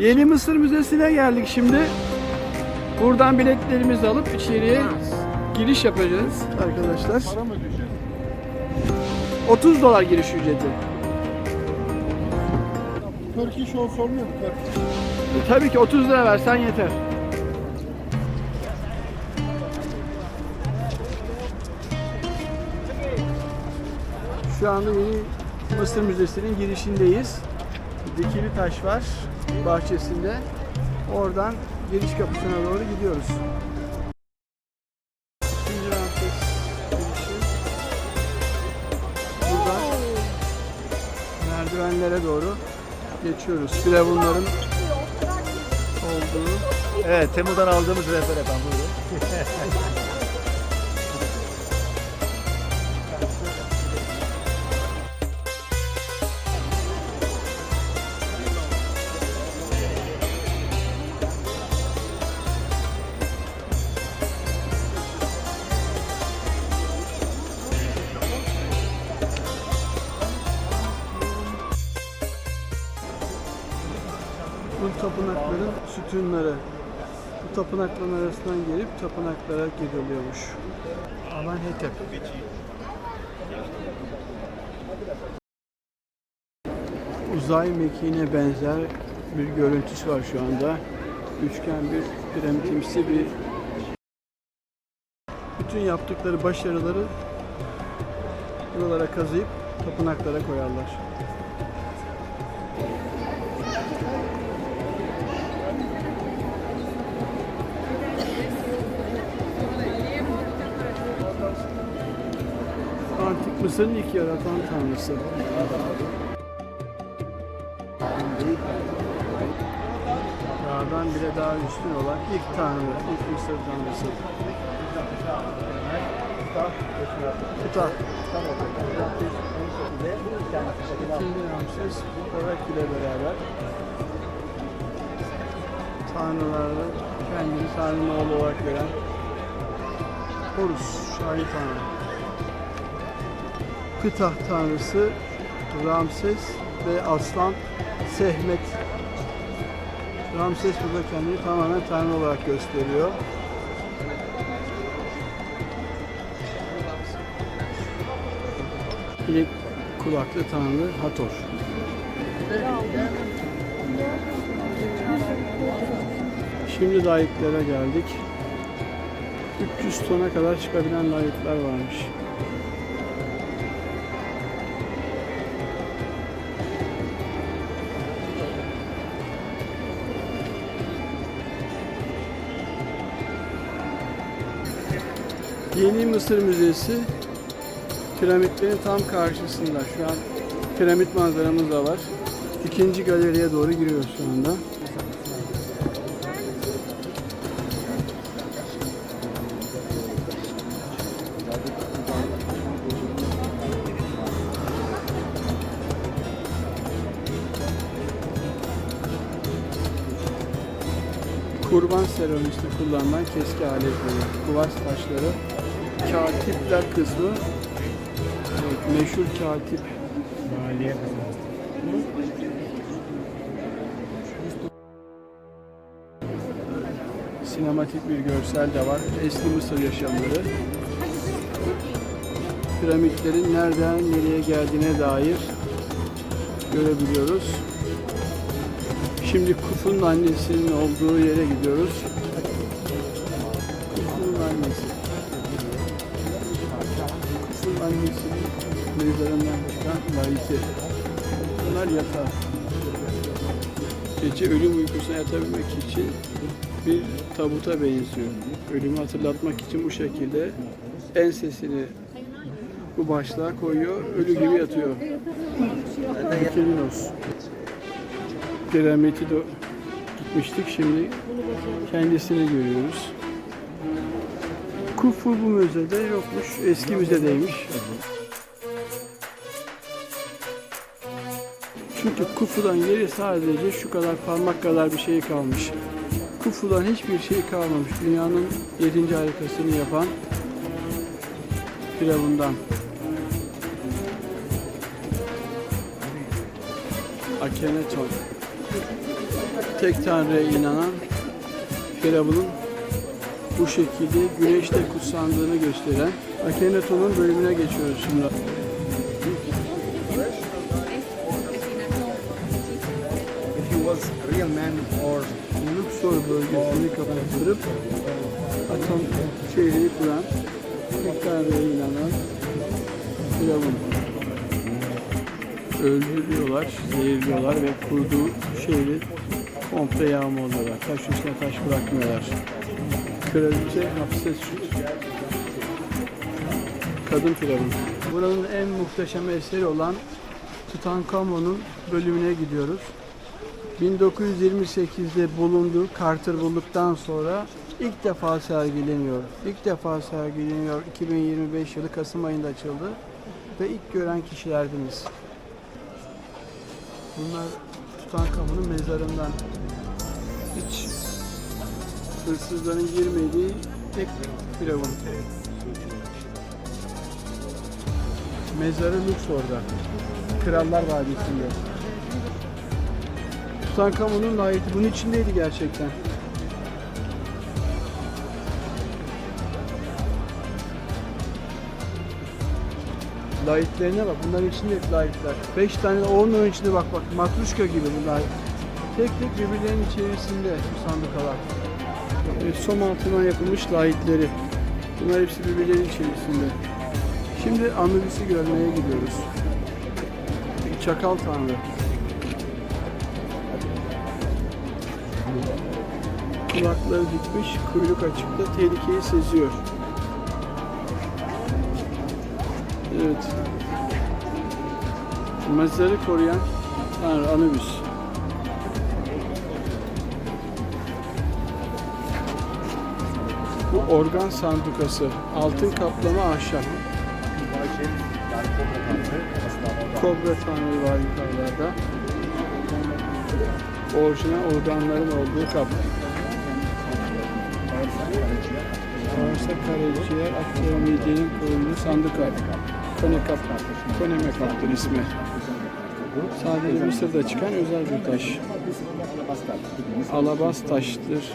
Yeni Mısır Müzesi'ne geldik şimdi. Buradan biletlerimizi alıp içeriye giriş yapacağız arkadaşlar. Para mı ödeyeceğiz? 30 dolar giriş ücreti. Turkish olsa olmuyor mu? E, tabii ki 30 lira versen yeter. Şu anda yeni Mısır Müzesi'nin girişindeyiz. Dikili taş var bahçesinde. Oradan giriş kapısına doğru gidiyoruz. Buradan merdivenlere doğru geçiyoruz. Firavunların olduğu Evet, Temu'dan aldığımız rehber efendim buyurun. tapınakların sütunları. Bu tapınakların arasından gelip tapınaklara gidiliyormuş. Aman Hetep. Uzay mekiğine benzer bir görüntüsü var şu anda. Üçgen bir piramitimsi bir bütün yaptıkları başarıları buralara kazıyıp tapınaklara koyarlar. Mısır'ın ilk yaratan tanrısı. Dağdan bile daha üstün olan ilk tanrı, ilk Mısır tanrısı. Tuta. İkinci Ramses Korak ile beraber tanrılarla kendini Tanrı'nın oğlu olarak gören Horus, Şahin Tanrı. Ptah tanrısı Ramses ve aslan Sehmet. Ramses burada kendini tamamen tanrı olarak gösteriyor. İlk kulaklı tanrı Hator. Şimdi layıklara geldik. 300 tona kadar çıkabilen layıklar varmış. Yeni Mısır Müzesi piramitlerin tam karşısında. Şu an piramit manzaramız da var. İkinci galeriye doğru giriyoruz şu anda. Kurban seramikte kullanılan keski aletleri, kuvars taşları, katipler kısmı, evet, meşhur katip Maliye sinematik bir görsel de var. Eski Mısır yaşamları. Piramitlerin nereden nereye geldiğine dair görebiliyoruz. Şimdi Kufu'nun annesinin olduğu yere gidiyoruz. Layıkı. Bunlar yatağı. Gece ölüm uykusuna yatabilmek için bir tabuta benziyor. Ölümü hatırlatmak için bu şekilde ensesini bu başlığa koyuyor, ölü gibi yatıyor. Mükelinos. Piramidi de gitmiştik, şimdi kendisini görüyoruz. Kufu bu müzede yokmuş, eski müzedeymiş. Çünkü Kufu'dan geri sadece şu kadar parmak kadar bir şey kalmış. Kufu'dan hiçbir şey kalmamış. Dünyanın yedinci harikasını yapan Firavundan. Akhenaton. tek tanrıya inanan Firavun'un bu şekilde güneşte kutsandığını gösteren Akhenaton'un bölümüne geçiyoruz şimdi. Man or Luxor bölgesini kapattırıp Atom şehri kuran tek tanrıya inanan Firavun. Öldürüyorlar, zehirliyorlar ve kurduğu şehri komple yağmalıyorlar. Taş üstüne taş bırakmıyorlar. Kraliçe hapse. Kadın Firavun. Buranın en muhteşem eseri olan Tutankamon'un bölümüne gidiyoruz. 1928'de bulunduğu Carter bulduktan sonra ilk defa sergileniyor. İlk defa sergileniyor. 2025 yılı Kasım ayında açıldı ve ilk gören kişilerdiniz. Bunlar Tutankamon'un mezarından hiç hırsızların girmediği tek firavun. Mezarı Luxor'da. Krallar Vadisi'nde. Tutankamon'un layıkı bunun içindeydi gerçekten. Layıklarına bak. Bunların içinde hep layıklar. Beş tane onun içinde bak bak. Matruşka gibi bunlar. Tek tek birbirlerinin içerisinde bu sandukalar. Evet, som altından yapılmış layıkları. Bunlar hepsi birbirlerinin içerisinde. Şimdi Anubis'i görmeye gidiyoruz. Çakal Tanrı. Kulakları dikmiş, kuyruk açıkta tehlikeyi seziyor. Evet. Mezarı koruyan Tanrı Anubis. Bu organ sandukası. Altın kaplama ahşap. Kobra Tanrı var yukarılarda. Orijinal organların olduğu kap. Bağırsak karaciğer, akciğer, midenin korunduğu sandık kap. Kone kap. Koneme kaptır ismi. Sadece Mısır'da çıkan özel bir taş. Alabas taştır.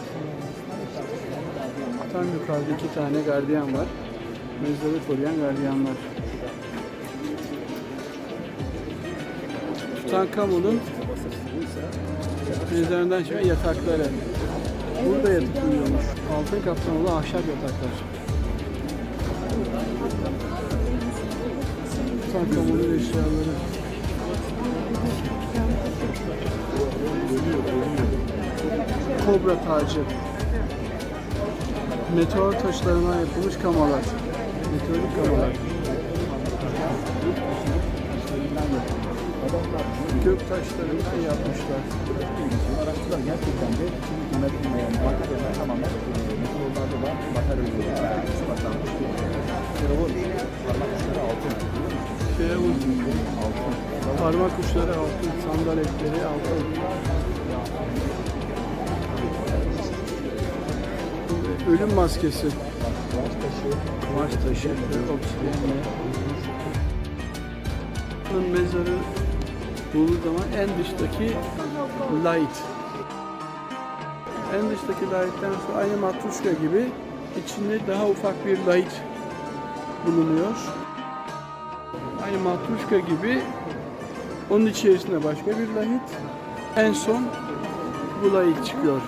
Tam yukarıda iki tane gardiyan var. Mezarı koruyan gardiyanlar. Tutankamon'un mezarından çıkan yatakları. Burada yatıp uyuyormuş. Altın kaplamalı ahşap yataklar. Tutankamon'un eşyaları. Kobra tacı. Meteor taşlarından yapılmış kamalar. Meteorik kamalar. Gök taşlarından yapmışlar. araçlar gerçekten de şimdi üretilmeyen maddelerin tamamen meteorlarda da materyal ispatlanmış. Firavun parmak uçları altın. Firavun. Parmak uçları altın, sandaletleri altın. Ölüm maskesi. Kumaş taşı ve obsidiyenle. Bunun mezarı bulunduğu zaman en dıştaki light. En dıştaki light'ten sonra aynı matruşka gibi içinde daha ufak bir light bulunuyor. Aynı matruşka gibi onun içerisinde başka bir lahit. En son bu lahit çıkıyor.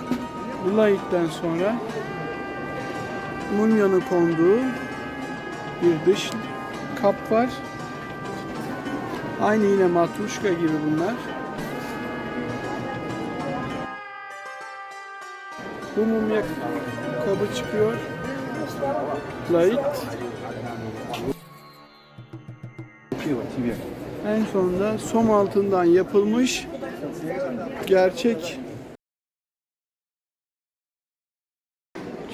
Bu lahitten sonra mumyanın konduğu bir dış kap var. Aynı yine matruşka gibi bunlar. Bu mumya kabı çıkıyor. Lahit. En sonunda som altından yapılmış gerçek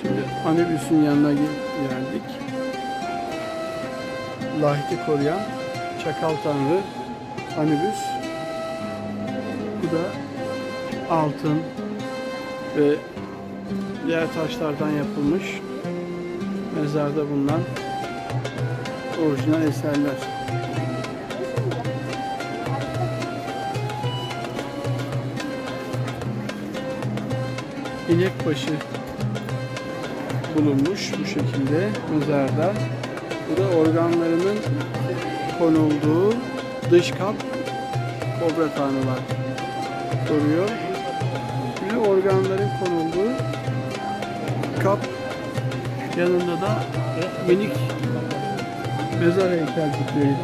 Şimdi Anubis'in yanına gel- geldik. Lahit'i koruyan Çakal Tanrı Anubis. Bu da altın ve diğer taşlardan yapılmış mezarda bulunan orijinal eserler. inekbaşı bulunmuş bu şekilde mezarda. Bu da organlarının konulduğu dış kap kobra tanrılar koruyor. Bir de organların konulduğu kap yanında da minik mezar heykelcikleri.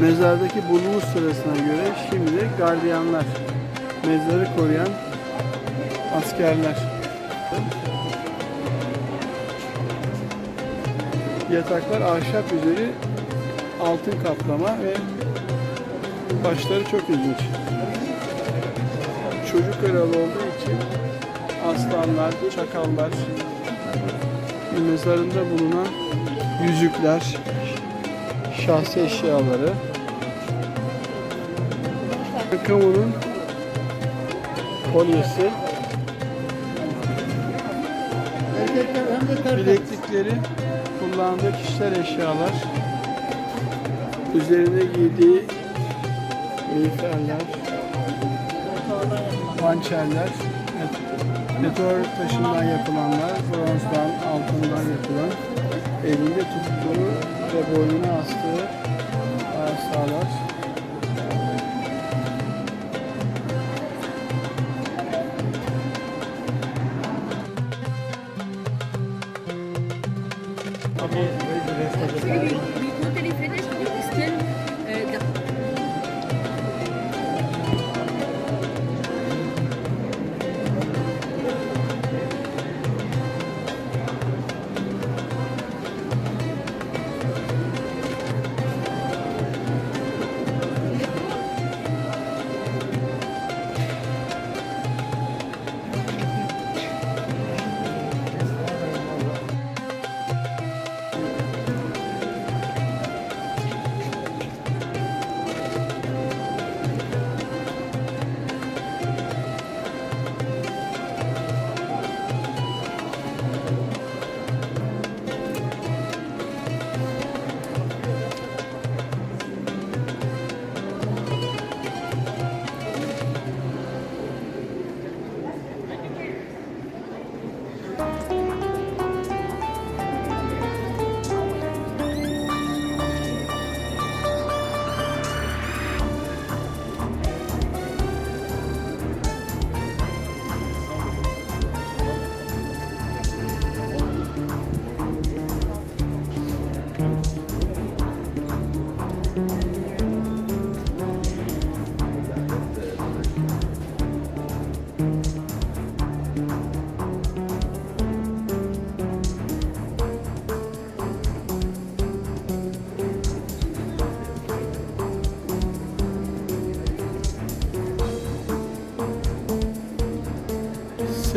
Mezardaki bulunuş sırasına göre şimdi gardiyanlar, mezarı koruyan askerler. Yataklar ahşap üzeri altın kaplama ve başları çok ilginç. Çocuk kralı olduğu için aslanlar, çakallar, mezarında bulunan yüzükler, şahsi eşyaları, kamunun kolyesi, bileklikleri, kullandığı kişisel eşyalar, üzerine giydiği miğferler, hançerler, met- meteor taşından yapılanlar, bronzdan, altından yapılan, elinde tuttuğu ve boynuna astığı asalar,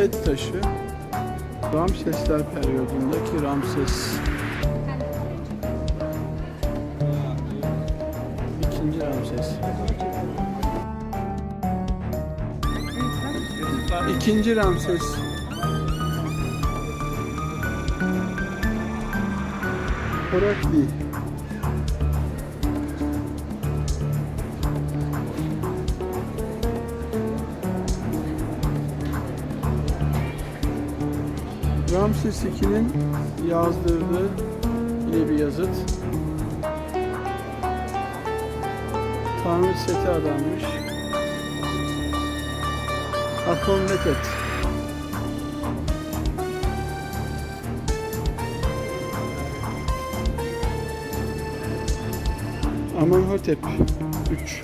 set taşı. Ramsesler periyodundaki Ramses ikinci Ramses İkinci Ramses Horakli Ramses II'nin yazdırdığı yine bir yazıt. Tanrı seti adanmış. Akonmetet. Amenhotep 3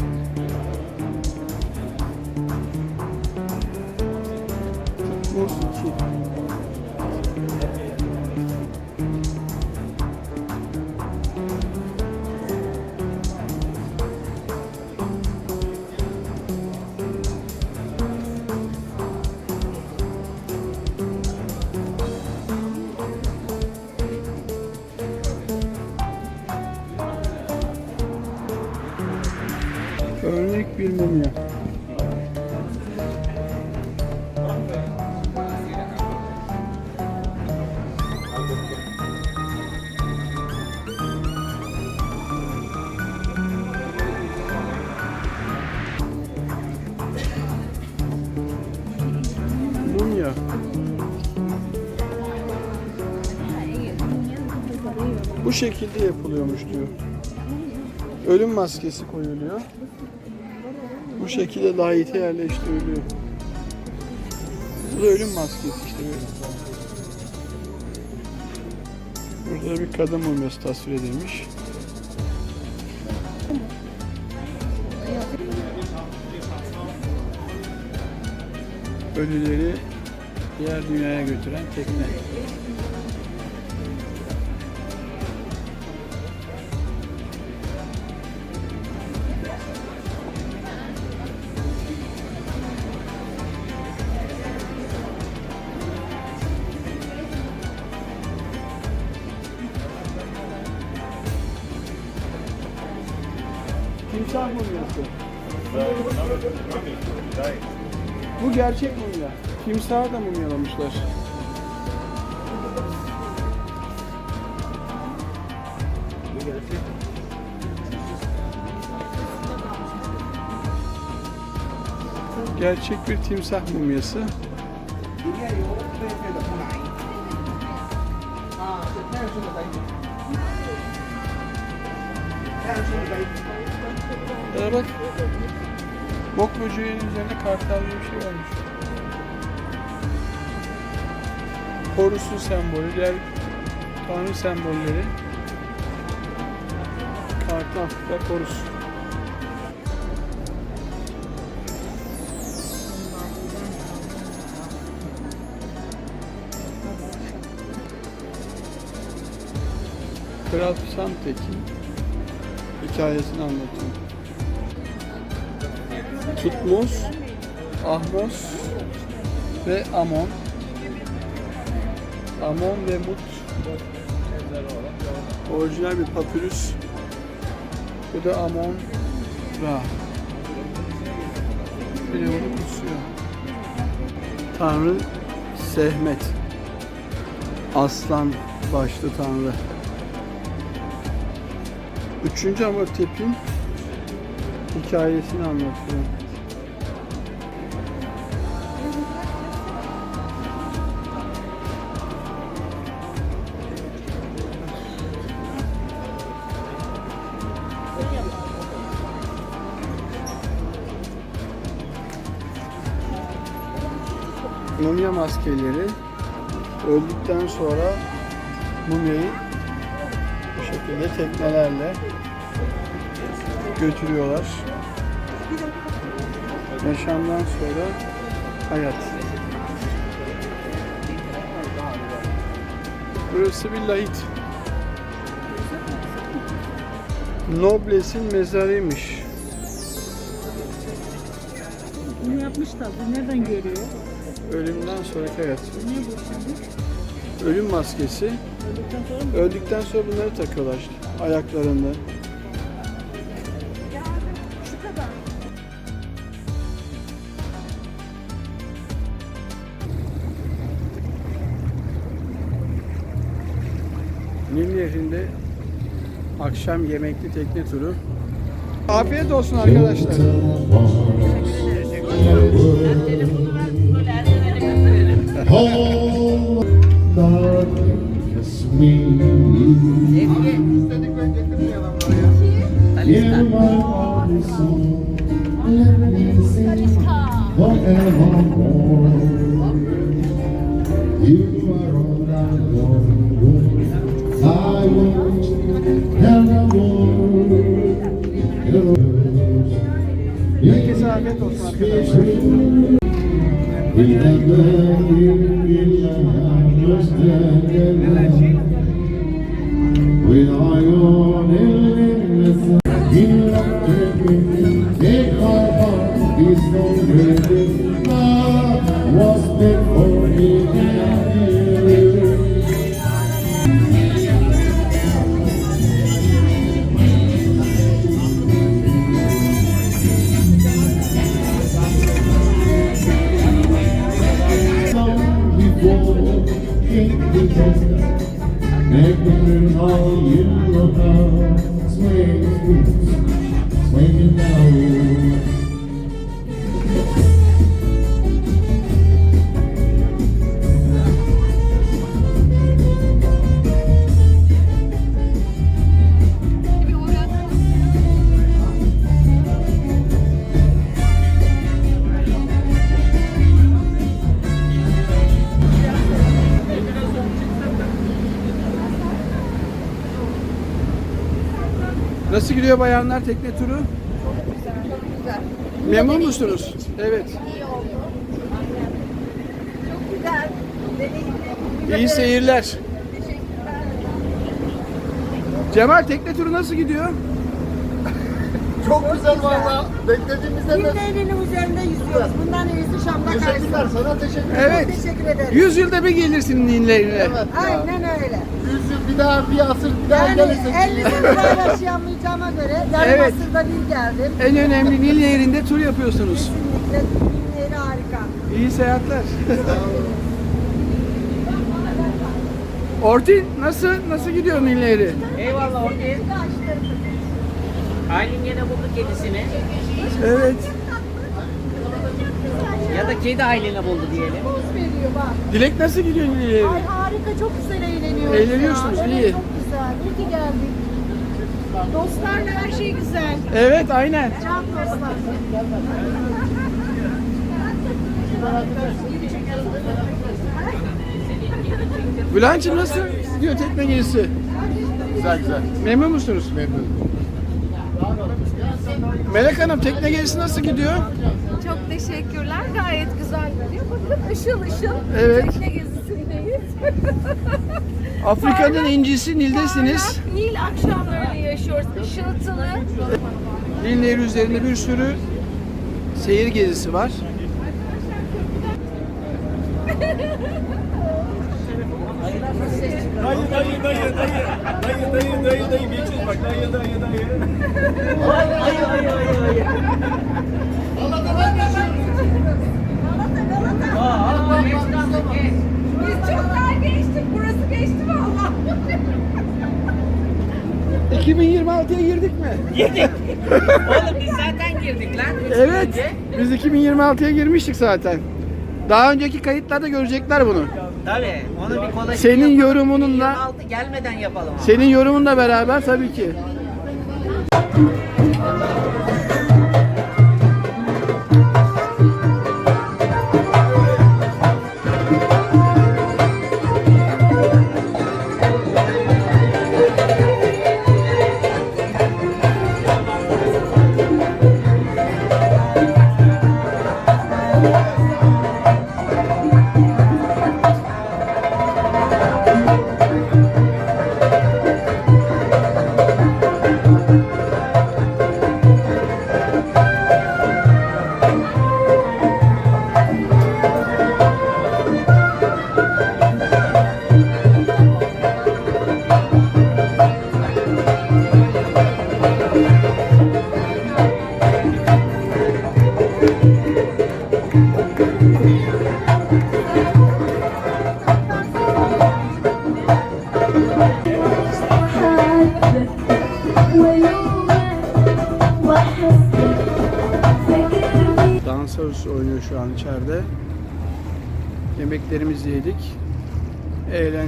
Örnek bir mumya. mumya. Bu şekilde yapılıyormuş diyor. Ölüm maskesi koyuluyor. Bu şekilde lahite yerleştiriliyor. Bu da ölüm maskesi işte. Burada bir kadın mumyası tasvir edilmiş. Ölüleri diğer dünyaya götüren tekne. Gerçek mumya. Timsahı da mumyalamışlar. Gerçek bir timsah mumyası. Ee, bak. Bok böceğinin üzerinde kartal gibi bir şey varmış. Horus'un sembolü, diğer tanrı sembolleri. Kartal ve Horus. Kral Psamtek'in hikayesini anlatıyor. Tutmos, Ahmos ve Amon. Amon ve Mut. Orijinal bir papyrus. Bu da Amon Ra. Bir de bunu kutsuyor. Tanrı Sehmet. Aslan başlı tanrı. Üçüncü Amotep'in hikayesini anlatıyor. Maskeleri öldükten sonra mumyayı bu şekilde teknelerle götürüyorlar. Yaşamdan sonra hayat. Burası bir lahit. Nobles'in mezarıymış. Bunu yapmışlar. Bu nereden geliyor? Ölümden sonraki hayat. Ne bu şimdi? Ölüm maskesi. Öldükten sonra mı? Öldükten sonra bunları takıyorlar işte, ayaklarında. Nil Nehri'nde akşam yemekli tekne turu. Afiyet olsun arkadaşlar. Hold me getirmeyen adamları ya. in my heart song. Let me sing forevermore. You are all I want. I want evermore. Herkese afiyet olsun arkadaşlar. Making all you know how gidiyor bayanlar tekne turu? Güzel. Memnun musunuz? Evet. İyi oldu. Çok güzel. Deneyimli. İyi seyirler. Teşekkürler. Cemal tekne turu nasıl gidiyor? Çok güzel valla. Beklediğimizden de Nillerinin üzerinde yüzüyoruz. Bundan iyisi Şam'da teşekkürler. karşısında. Sana teşekkür ederim. Evet. Teşekkür ederim. 100 yılda bir gelirsin ninlerine. Evet. ya. Aynen öyle. Yüz yıl bir daha bir asır bir daha Yani gelirsek. 50 yıl daha yaşayamayacağıma göre yarım Evet. asırda bir geldim. En önemli Nil Nehri'nde tur yapıyorsunuz. Kesinlikle Nilleri harika. İyi seyahatler. Ortin nasıl nasıl gidiyor Nil Nehri? Eyvallah Orti. Aylin gene buldu kedisini. Evet. Ya da kedi Aylin'i buldu diyelim. Poz veriyor bak. Dilek nasıl gidiyor Nil Nehri? Ay harika çok güzel eğleniyoruz. Eğleniyorsunuz, ya. iyi. Evet, çok güzel. İyi ki geldik. Dostlarla her şey güzel. Evet aynen. Can dostlar. Bülent'ciğim nasıl gidiyor tekne gezisi? Güzel güzel. Memnun musunuz? Memnun. Melek Hanım tekne gezisi nasıl gidiyor? Çok teşekkürler. Gayet güzel gidiyor. Bakın ışıl ışıl. Evet. Tekne gezisindeyiz. Afrika'nın incisi Nil'desiniz. Parlak Nil akşamlarını yaşıyoruz. Işıltılı. Nil Nehri üzerinde bir sürü seyir gezisi var. 2026'ya girdik mi? Oğlum biz zaten girdik lan. Üç gün Evet. önce. Biz 2026'ya girmiştik zaten. Daha önceki kayıtlarda görecekler bunu. Tabii. Onu bir kola Senin yorumununla 26 gelmeden yapalım ama. senin yorumunla beraber tabii ki.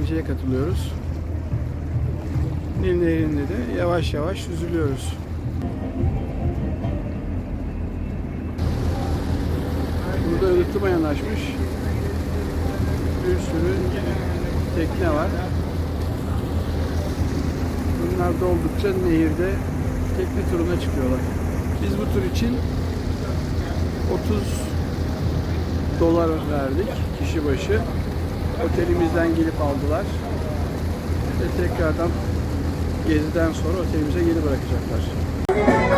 Eğlenceye katılıyoruz. Nil Nehri'nde de yavaş yavaş süzülüyoruz. Burada ılıtım yanaşmış. Bir sürü tekne var. Bunlar da oldukça nehirde tekne turuna çıkıyorlar. Biz bu tur için 30 dolar verdik kişi başı. Otelimizden gelip aldılar. Ve tekrardan geziden sonra otelimize geri bırakacaklar.